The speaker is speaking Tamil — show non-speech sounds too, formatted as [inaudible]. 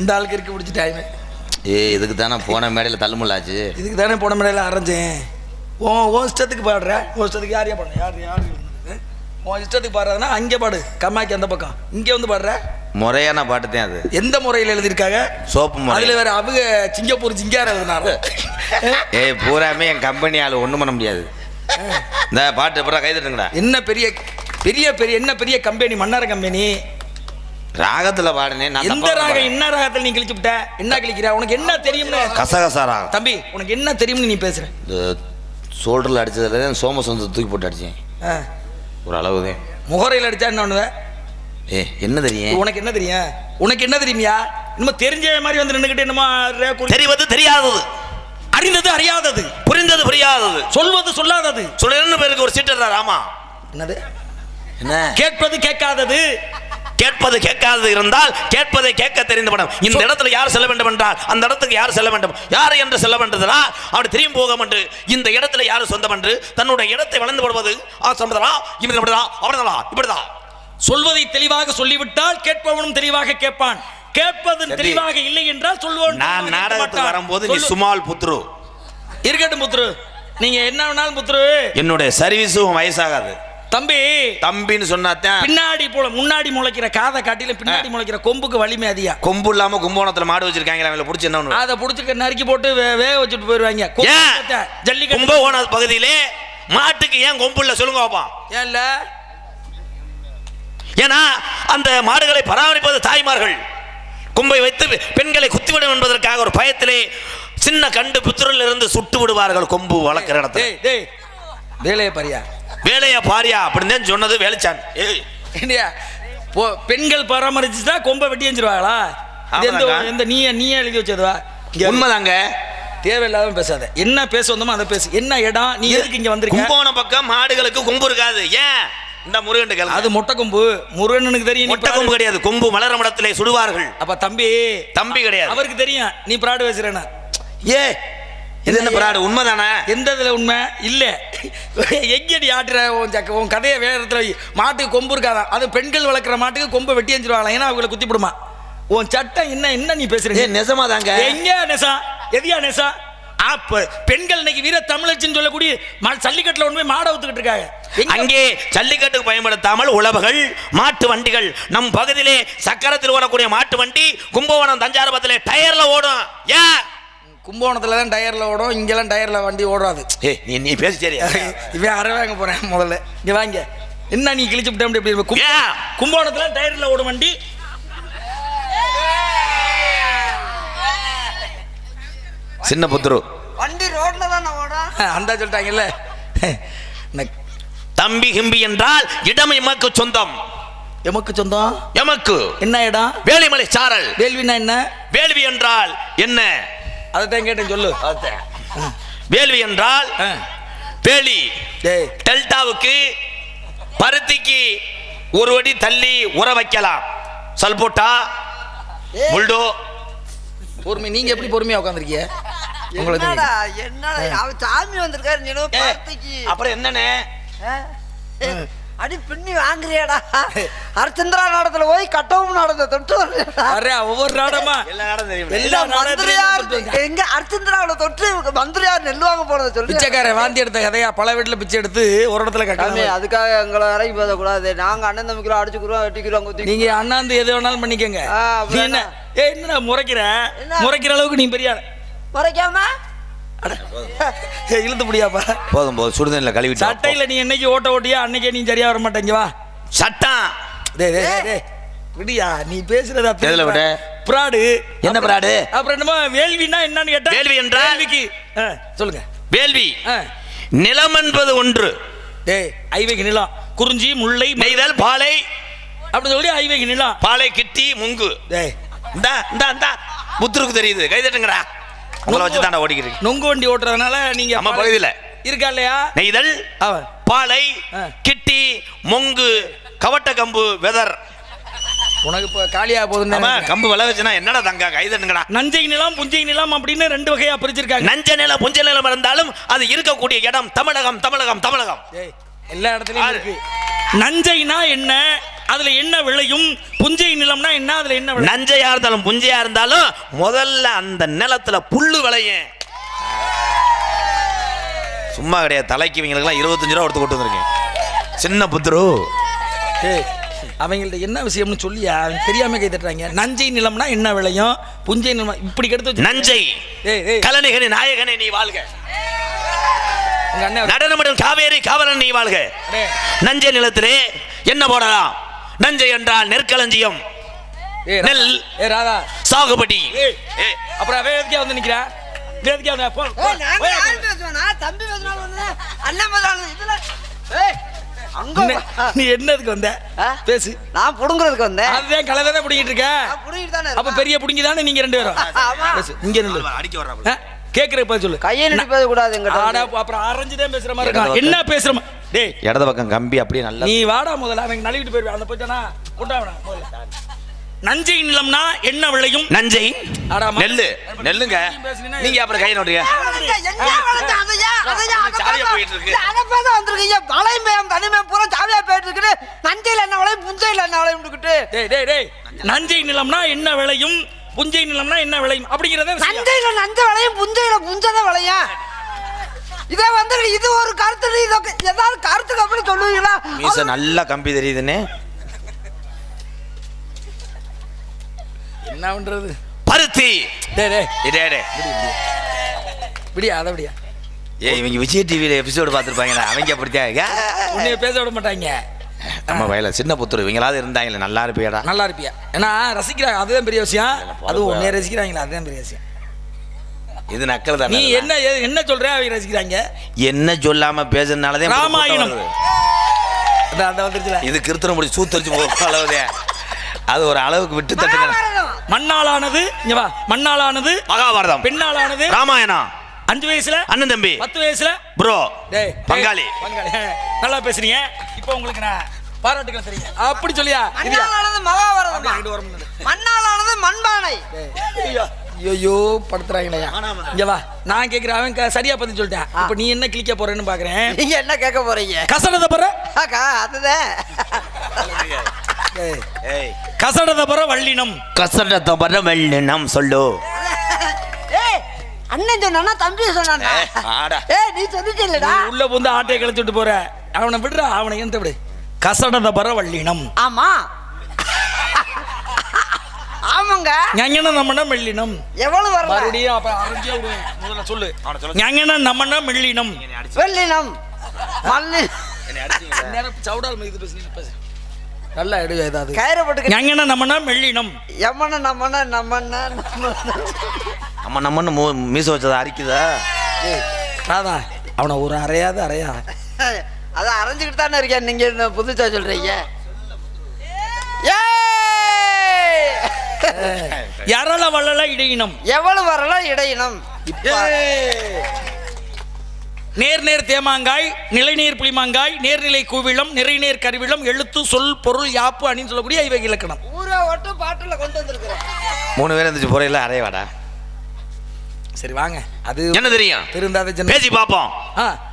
இந்த ஆளுக்கு இருக்கு பிடிச்சிட்டாங்க ஏ இதுக்கு தானே போன மேடையில் தள்ளுமுள்ளாச்சு இதுக்கு தானே போன முறையில் அரைஞ்சேன். ஓ ஓ இஷ்டத்துக்கு பாடுற ஓ இஷ்டத்துக்கு யாரையா பாடுற யார் யார்? உன் இஷ்டத்துக்கு பாடுறதுன்னா அங்கே பாடு கம்மாக்கி அந்த பக்கம். இங்கே வந்து பாடுற. முறையான பாட்டு தான் அது. எந்த முறையில் எழுதியிருக்காங்க? சோப்பு முறை. அதுல வேற அவங்க சிங்கப்பூர் சிங்கார எழுதினாரு. ஏய் பூராமே என் கம்பெனி ஆள் ஒன்றும் பண்ண முடியாது. இந்த பாட்டு அப்புறம் கை தட்டுங்கடா. என்ன பெரிய பெரிய பெரிய என்ன பெரிய கம்பெனி மன்னார கம்பெனி ராகத்தில் பாடுனேன் நான் எந்த ராகம். என்ன ராகத்தில் நீ கிழிச்சு விட்ட என்ன கிழிக்கிற? உனக்கு என்ன தெரியும்னு? கசகசா ராகம் தம்பி உனக்கு என்ன தெரியும்னு நீ பேசுற? இந்த சோல்டரில் அடிச்சதுல சோம சொந்த தூக்கி போட்டு அடித்தேன் ஆ. ஒரு அளவு தான் முகரையில் அடிச்சா என்ன பண்ணுவ? ஏ என்ன தெரியும்? உனக்கு என்ன தெரியும்? உனக்கு என்ன தெரியுமியா? இன்னும் தெரிஞ்ச மாதிரி வந்து நின்றுக்கிட்டு என்னமோ தெரிவது தெரியாதது. அறிந்தது அறியாதது. புரிந்தது புரியாதது. சொல்வது சொல்லாதது. சொல்லுன்னு பேருக்கு ஒரு சீட்டு ராமா என்னது? என்ன? கேட்பது கேட்காதது. கேட்பது கேட்காதது இருந்தால் கேட்பதை கேட்க தெரிந்து படம். இந்த இடத்துல யார் செல்ல வேண்டும் என்றால் அந்த இடத்துக்கு யார் செல்ல வேண்டும்? யார் என்று செல்ல வேண்டதுனா அப்படி திரும்பி போக என்று இந்த இடத்துல யார் சொந்தம் என்று தன்னுடைய இடத்தை வளர்ந்து படுவது ஆ சம்பதனா இப்படி அப்படிதான் இப்படிதான். சொல்வதை தெளிவாக சொல்லிவிட்டால் கேட்பவனும் தெளிவாக கேட்பான். கேட்பது. தெளிவாக இல்லை என்றால் சொல்லுவோம் நான் நாடகத்துக்கு வரும்போது நீ சுமால் புத்ரு. இருக்கட்டும் புத்ரு. நீங்க என்ன வேணாலும் புத்ரு. என்னுடைய சர்வீஸும் வயசாகாது. தம்பி தம்பின்னு சொன்னாத்தான். பின்னாடி போல முன்னாடி முளைக்கிற காதை காட்டில பின்னாடி முளைக்கிற கொம்புக்கு வலிமை அதிகம். கொம்பு இல்லாம கும்போணத்துல மாடு வச்சிருக்காங்க அவங்கள பிடிச்சி என்ன? அதை புடிச்சுக்க நறுக்கி போட்டு வேக வச்சுட்டு போயிருவாங்க. கொம்பு ஏன்? கட்ட, ஜல்லிக்கட்டு. கும்பகோண பகுதியிலே மாட்டுக்கு ஏன் கொம்பு இல்ல சொல்லுங்க பாப்போம் ஏன்ல ஏன்னா அந்த மாடுகளை பராமரிப்பது தாய்மார்கள். கொம்பை வைத்து பெண்களை குத்திவிடும் என்பதற்காக ஒரு பயத்திலே சின்ன கண்டு புத்திரில் இருந்து சுட்டு விடுவார்கள் கொம்பு வளர்க்கிற இடத்துல. வேலையை பாரியா? வேலையா பாரியா? அப்படின்னு தான் சொன்னது வேலைச்சான். ஏய். இல்லையா போ பெண்கள் பராமரிச்சுட்டா கொம்பை வெட்டி எஞ்சிருவாங்களா எந்த நீ நீயே எழுதி வச்சதுவா? உண்மைதாங்க. தேவையில்லாம பேசாத. என்ன பேச வந்தோமோ அதை பேசு. என்ன இடம்? நீ எதுக்கு இங்க வந்திருக்க? கும்பகோணம் பக்கம் மாடுகளுக்கு கொம்பு இருக்காது. ஏன்? இந்த முருகன் அது மொட்டை கொம்பு. முருகனுக்கு தெரியும் நீ மொட்டை கொம்பு கிடையாது. கொம்பு மலரும் இடத்திலே சுடுவார்கள். அப்ப தம்பி தம்பி கிடையாது. அவருக்கு தெரியும் நீ பிராடு பேசுறேன்னா. ஏ இது என்ன பிராடு? உண்மைதானே? எந்த இதுல உண்மை? இல்ல. எங்கடி ஆட்டுற? உன் சக்க உன் கதையை வேற இடத்துல. மாட்டுக்கு கொம்பு இருக்காதான் அது பெண்கள் வளர்க்குற மாட்டுக்கு கொம்பை வெட்டி எஞ்சிருவாங்க ஏன்னா அவங்களை குத்தி விடுமா உன் சட்டம் என்ன? என்ன நீ பேசுறீங்க? நெசமாதாங்க எங்க நெசா? எதியா நெசா? அப்ப பெண்கள் இன்னைக்கு வீர தமிழச்சின்னு சொல்லக்கூடிய ஜல்லிக்கட்டுல ஒன்று போய் மாடை ஊத்துக்கிட்டு இருக்காங்க? அங்கே ஜல்லிக்கட்டுக்கு பயன்படுத்தாமல் உழவுகள் மாட்டு வண்டிகள். நம் பகுதியிலே சக்கரத்தில் ஓடக்கூடிய மாட்டு வண்டி கும்பகோணம் தஞ்சாவூரத்திலே டயர்ல ஓடும். ஏன்? கும்பகோணத்துல தான் டயர்ல ஓடும் இங்கெல்லாம் டயர்ல வண்டி ஓடாது. ஏ நீ நீ பேசி சரியா? [laughs] இவன் அரை வாங்க போறேன் முதல்ல. இங்க வாங்க. என்ன நீ கிழிச்சு விட்ட அப்படி இப்படி கும்- ஏன் கும்பகோணத்துல டயர்ல ஓடும் வண்டி. சின்ன புத்துரு வண்டி ரோட்ல தானே ஓடும்? அந்த சொல்லிட்டாங்கல்ல. தம்பி கிம்பி என்றால் இடம் எமக்கு சொந்தம். எமக்கு சொந்தம்? எமக்கு. என்ன இடம்? வேலிமலை சாரல். வேள்வினா என்ன? வேள்வி என்றால் என்ன? அதைத்தான் கேட்டேன் சொல்லு. வேள்வி என்றால் டேய். டெல்டாவுக்கு பருத்திக்கு ஒரு அடி தள்ளி உர வைக்கலாம். சல்போட்டா புல்டோ பொறுமை நீங்க எப்படி பொறுமையா உட்காந்துருக்கீங்க உங்களுக்கு சாமி வந்திருக்காரு அப்புறம்? ஏ, அடி பின்னி வாங்குறியாடா? அர்ச்சந்திரா நாடத்துல போய் கட்டவும் நாடத்தை தொட்டு ஒவ்வொரு நாடமா எல்லா மந்திரியார் எங்க அர்ச்சந்திராவில தொட்டு மந்திரியார் நெல் வாங்க போனதை சொல்லி. பிச்சைக்காரன் வாந்தி எடுத்த கதையா? பல வீட்டுல பிச்சை எடுத்து ஒரு இடத்துல கட்டாம அதுக்காக எங்களை இறங்கி போதக்கூடாது நாங்க அண்ணன் தம்பிக்கிறோம் அடிச்சுக்கிறோம் வெட்டிக்கிறோம் குத்தி நீங்க அண்ணாந்து எது வேணாலும் பண்ணிக்கங்க. என்ன? ஏ என்னடா முறைக்கிற? என்ன? முறைக்கிற அளவுக்கு நீ பெரிய ஆளு. மறைக்காம? இழுத்து முடியாப்பா போதும் போதும் சுடுதண்ணில் கழுவிட்டு வா, போ. சட்டையில நீ என்னைக்கு ஓட்ட ஓட்டியா அன்னைக்கே நீ சரியா வர மாட்டேங்க வா. சட்டம் டேய் டேய், டேய் விடியா நீ பேசுறதா எதுல விட? பிராடு. என்ன பிராடு? அப்புறம் என்னமோ வேள்வினா என்னன்னு கேட்டா வேள்வி என்றால்? வேள்விக்கு. சொல்லுங்க. வேள்வி. நிலம் என்பது ஒன்று. டேய் ஐவைக்கு நிலம். குறிஞ்சி முல்லை நெய்தல் பாலை. அப்படின்னு சொல்லி ஐவைக்கு நிலம். பாலை கிட்டி முங்கு. டேய் இந்தா இந்தா இந்தா. புத்துருக்கு தெரியுது. கை தட்டுங்கடா. உங்களை வச்சு தாண்டா ஓடிக்கிறீங்க நொங்கு வண்டி ஓட்டுறதுனால நீங்க நம்ம பகுதியில். இருக்கா இல்லையா? நெய்தல் பாலை. கிட்டி மொங்கு கவட்ட கம்பு வெதர். உனக்கு இப்போ காலியா போகுதுன்னு. கம்பு விளை வச்சுனா என்னடா தங்கா கை தட்டுங்கடா நஞ்சை நிலம் புஞ்சை நிலம் அப்படின்னு ரெண்டு வகையா பிரிச்சிருக்காங்க. நஞ்ச நிலம் புஞ்ச நிலம் இருந்தாலும் அது இருக்கக்கூடிய இடம். தமிழகம் தமிழகம் தமிழகம். எல்லா இடத்துலயும். இருக்கு. நஞ்சைனா என்ன? அதுல என்ன விளையும்? புஞ்சை நிலம்னா என்ன? அதுல என்ன நஞ்சையா இருந்தாலும் புஞ்சையா இருந்தாலும் முதல்ல அந்த நிலத்துல புல்லு விளையும். சும்மா கிடையாது. தலைக்கு இவங்களுக்குலாம் இருபத்தஞ்சு ரூபா கொடுத்து கொண்டு வந்திருக்கேன். சின்ன புத்துரு. அவங்கள்ட்ட என்ன விஷயம்னு சொல்லியா அவங்க தெரியாம கை தட்டுறாங்க. நஞ்சை நிலம்னா என்ன விளையும்? புஞ்சை நிலம் இப்படி கெடுத்து வச்சு நஞ்சை. கலனிகனி நாயகனே நீ வாழ்க. நடனமிடும் காவேரி காவலன் நீ வாழ்க. நஞ்சை நிலத்திலே என்ன போடலாம்? நஞ்சை என்றால் நெற்களஞ்சியம் ஏய், நெல். ராதா. சாகுபடி அப்புறம் அவன் எதுக்கே வந்து நிக்கிறா வேதிக்கா தம்பி பேசினாலும் வந்தேன். அண்ணன் பேசினாலும் இதுல ஏய், அங்க நீ- என்னதுக்கு வந்த? பேசு நான் புடுங்குறதுக்கு வந்தேன் அதுதான் கலை தானே இருக்க புடுங்கிட்டு தானே அப்ப. பெரிய பிடிங்கி தானே நீங்க ரெண்டு பேரும். பேசு இங்க நில்லு அடிக்க வர்றாப்புல. ஆ? கேக்குறதுக்கு பதில் சொல்லு. கையை எங்கிட்ட ஆடா வந்து. அப்புறம் அரைஞ்சுதான் பேசுற மாதிரி இருக்கான் என்ன பேசுற டேய். இடது பக்கம் கம்பி அப்படியே நல்லா நீ வாடா முதல்ல அவன் நழுவிட்டு போயிருவான் அந்த போயிட்டானா கொண்டாவனா முதல்ல. நஞ்சை நிலம்னா என்ன விளையும்? நஞ்சை. நெல்லு. நெல்லுங்க. நீங்க அப்புறம் கை இருக்கு. இருக்குது. நஞ்சையில என்ன விளையும், புஞ்சையில என்ன விளையும் விட்டுக்கிட்டு. டேய் டேய் டேய். நஞ்சை நிலம்னா என்ன விளையும்? புஞ்சை நிலம்னா என்ன விளையும் அப்படிங்கறத விஷயம். நஞ்சையில நஞ்ச விளையும், புஞ்சையில புஞ்சதான் விளையும். இதே வந்து இது ஒரு கருத்து இதொക്കെ ஏதாவது கருத்துக்கு அப்படி சொல்லுவீங்களா? மீச நல்லா கம்பி தெரியுதுன்னு. என்ன பண்றது? பருத்தி. டேய் டேய் இதே டே. விடியா அதை விடியா. ஏய் இவங்க விஜய் டிவியில எபிசோடு பார்த்துருப்பாங்கடா. அவங்க அப்படித்தான். உன்னைய பேச விட மாட்டாங்க. நம்ம வயல சின்ன புத்தூர் இவங்களாவது இருந்தாங்களே நல்லா இருப்பியாடா. நல்லா இருப்பியா? ஏன்னா ரசிக்கிறாங்க அதுதான் பெரிய விஷயம். அதுவும் உன்னைய ரசிக்கிறாங்களா அதுதான் பெரிய விஷயம். இது நக்கல் நீ தானே என்ன எ- என்ன சொல்ற அவங்க ரசிக்கிறாங்க? என்ன சொல்லாம பேசுறதுனாலதான் ராமாயணம். இது கிருத்தனை முடிச்சு சூத்தரிச்சு அளவுதே. அது ஒரு அளவுக்கு விட்டு தட்டுங்க. மண்ணாலானது இங்க வா மண்ணாலானது மகாபாரதம். பெண்ணாலானது ராமாயணம். அஞ்சு வயசுல அண்ணன் தம்பி. பத்து வயசுல. ப்ரோ டேய் பங்காளி. பங்காளி. ஆ, [laughs] நல்லா பேசுறீங்க. இப்போ உங்களுக்கு நான் பாராட்டுகள் தெரியுங்க அப்படி சொல்லியா? மண்ணாலானது மகாபாரதம். மண்ணாலானது மண்பானை. ஐயோ படுத்துறாங்களேயா? இங்க வா. நான் கேக்குறேன் அவன் க- சரியா பதில் சொல்லிட்டேன் இப்போ நீ என்ன கிளிக்க போறேன்னு பாக்குறேன்? நீங்க என்ன கேட்க போறீங்க? கசடத பர அக்கா அதுதான். ஏய் கசடத பர வள்ளினம். கசடத்தை பர வெள்ளினம் சொல்லு. அண்ணன் சொன்னா தம்பி ஆடா. ஏய் நீ சொல்லிட்டு இல்லடா நீ உள்ள புந்து ஆட்டையை கழிச்சு விட்டு போற. அவனை விடுறா அவனை எந்த விடு. கசடத பர வள்ளினம் ஆமா. ஆமாங்க. ஞங்கன நம்மன மெல்லினம். எவ்வளவு வரல மறுபடியும் அப்ப அரைஞ்சே விடுவேன். முதல்ல சொல்லு. ஞங்கன நம்மன மெல்லினம். வெள்ளினம் மல்லி. நேரம் சவுடால் மீது பேசி பேசு நல்லா எடு ஏதாவது கயிறு போட்டு ஞங்கன நம்மன மெல்லினம். எம்மன நம்மன நம்மன. நம்ம நம்மன்னு மூ மீச வச்சதை அரிக்குதா? ராதா அவனை ஒரு அறையாத அறையா. அதை அரைஞ்சுக்கிட்டு தானே இருக்கேன். நீங்க என்ன புதுசா சொல்றீங்க? யாரால வள்ளல இடையினம். எவ்வளவு வரலாம் இடையினம்? இப்ப. நேர் நேர் தேமாங்காய் நிலைநீர் புளிமாங்காய் நேர்நிலை கூவிளம் நிறைநேர் கருவிளம் எழுத்து சொல் பொருள் யாப்பு அணின்னு சொல்லக்கூடிய இவை இலக்கணம். ஊரை ஓட்டு பாட்டுல கொண்டு வந்திருக்கிறேன். மூணு பேர் இருந்துச்சு போறையில அரைய வாடா. சரி வாங்க. அது என்ன தெரியும்? திருந்தாத ஜன பேசி பார்ப்போம். ஆ.